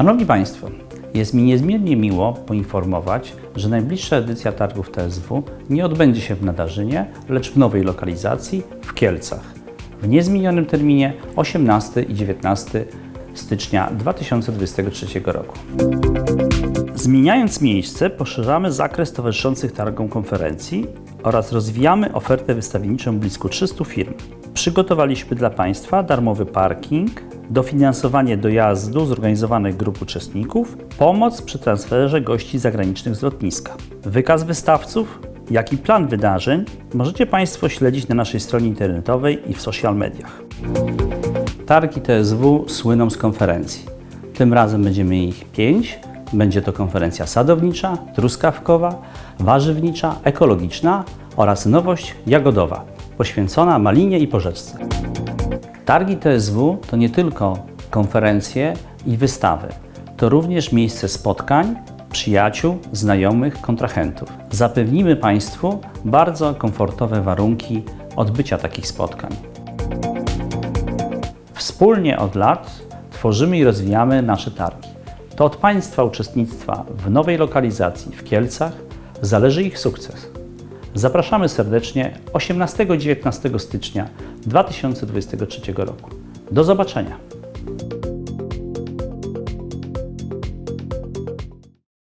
Szanowni Państwo, jest mi niezmiernie miło poinformować, że najbliższa edycja targów TSW nie odbędzie się w Nadarzynie, lecz w nowej lokalizacji w Kielcach w niezmienionym terminie 18 i 19 stycznia 2023 roku. Zmieniając miejsce, poszerzamy zakres towarzyszących targom konferencji oraz rozwijamy ofertę wystawienniczą blisko 300 firm. Przygotowaliśmy dla Państwa darmowy parking, dofinansowanie dojazdu zorganizowanych grup uczestników, pomoc przy transferze gości zagranicznych z lotniska. Wykaz wystawców, jak i plan wydarzeń możecie Państwo śledzić na naszej stronie internetowej i w social mediach. Targi TSW słyną z konferencji. Tym razem będziemy ich pięć. Będzie to konferencja sadownicza, truskawkowa, warzywnicza, ekologiczna oraz nowość jagodowa, poświęcona malinie i porzeczce. Targi TSW to nie tylko konferencje i wystawy, to również miejsce spotkań, przyjaciół, znajomych, kontrahentów. Zapewnimy Państwu bardzo komfortowe warunki odbycia takich spotkań. Wspólnie od lat tworzymy i rozwijamy nasze targi. To od Państwa uczestnictwa w nowej lokalizacji w Kielcach zależy ich sukces. Zapraszamy serdecznie 18 i 19 stycznia 2023 roku. Do zobaczenia.